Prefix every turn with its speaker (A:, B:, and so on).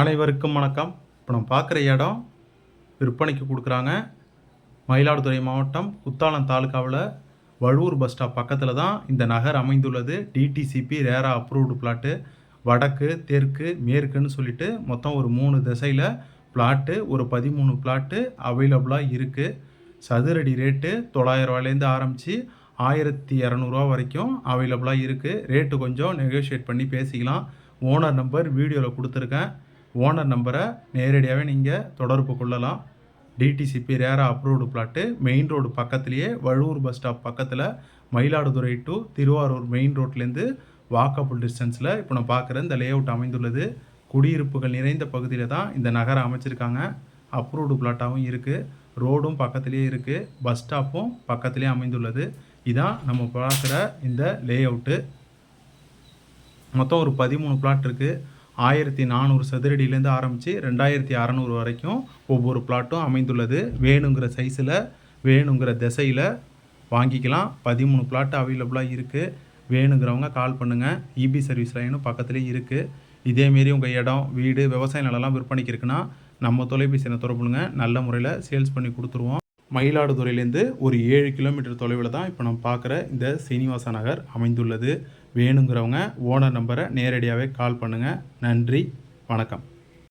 A: அனைவருக்கும் வணக்கம். இப்போ நம்ம பார்க்குற இடம் விற்பனைக்கு கொடுக்குறாங்க. மயிலாடுதுறை மாவட்டம் குத்தாலம் தாலுகாவில் வழுவூர் பஸ் ஸ்டாப் பக்கத்தில் தான் இந்த நகர் அமைந்துள்ளது. டிடிசிபி ரேரா அப்ரூவ்டு பிளாட்டு வடக்கு தெற்கு மேற்குன்னு சொல்லிட்டு மொத்தம் ஒரு மூணு திசையில் பிளாட்டு ஒரு பதிமூணு பிளாட்டு அவைலபிளாக இருக்குது சதுரடி ரேட்டு தொள்ளாயிரம் ரூபாயிலேருந்து ஆரம்பித்து ஆயிரத்தி இரநூறுவா வரைக்கும் அவைலபிளாக இருக்குது ரேட்டு கொஞ்சம் நெகோஷியேட் பண்ணி பேசிக்கலாம். ஓனர் நம்பர் வீடியோவில் கொடுத்துருக்கேன். ஓனர் நம்பரை நேரடியாகவே நீங்கள் தொடர்பு கொள்ளலாம். டிடிசிபி ரேரா அப்ரூவ்டு பிளாட்டு மெயின் ரோடு பக்கத்துலேயே வழுவூர் பஸ் ஸ்டாப் பக்கத்தில் மயிலாடுதுறை டு திருவாரூர் மெயின் ரோட்லேருந்து வாக்கபுள் டிஸ்டன்ஸில் இப்போ நான் பார்க்குற இந்த லே அவுட் அமைந்துள்ளது. குடியிருப்புகள் நிறைந்த பகுதியில் தான் இந்த நகரம் அமைச்சிருக்காங்க. அப்ரூவ்டு பிளாட்டாகவும் இருக்குது ரோடும் பக்கத்துலேயே இருக்குது பஸ் ஸ்டாப்பும் பக்கத்துலேயே அமைந்துள்ளது. இதான் நம்ம பார்க்குற இந்த லே அவுட்டு மொத்தம் ஒரு பதிமூணு பிளாட் இருக்குது ஆயிரத்தி நானூறு சதுரடியிலேருந்து ஆரம்பித்து ரெண்டாயிரத்தி அறநூறு வரைக்கும் ஒவ்வொரு பிளாட்டும் அமைந்துள்ளது. வேணுங்கிற சைஸில் வேணுங்கிற திசையில் வாங்கிக்கலாம். பதிமூணு பிளாட் அவைலபிளாக இருக்குது வேணுங்கிறவங்க கால் பண்ணுங்கள் இபி சர்வீஸ் லைனும் பக்கத்துலேயே இருக்குது இதேமாரி உங்கள் இடம் வீடு விவசாய நிலம்லாம் விற்பனைக்கு இருக்குன்னா நம்ம தொலைபேசி எண்ணை தொடர்புங்க நல்ல முறையில் சேல்ஸ் பண்ணி கொடுத்துருவோம். மயிலாடுதுறையிலேருந்து ஒரு ஏழு கிலோமீட்டர் தொலைவில் தான் இப்போ நம்ம பார்க்குற இந்த சீனிவாச நகர் அமைந்துள்ளது. வேணுங்கிறவங்க ஓனர் நம்பரை நேரடியாகவே கால் பண்ணுங்கள் நன்றி வணக்கம்.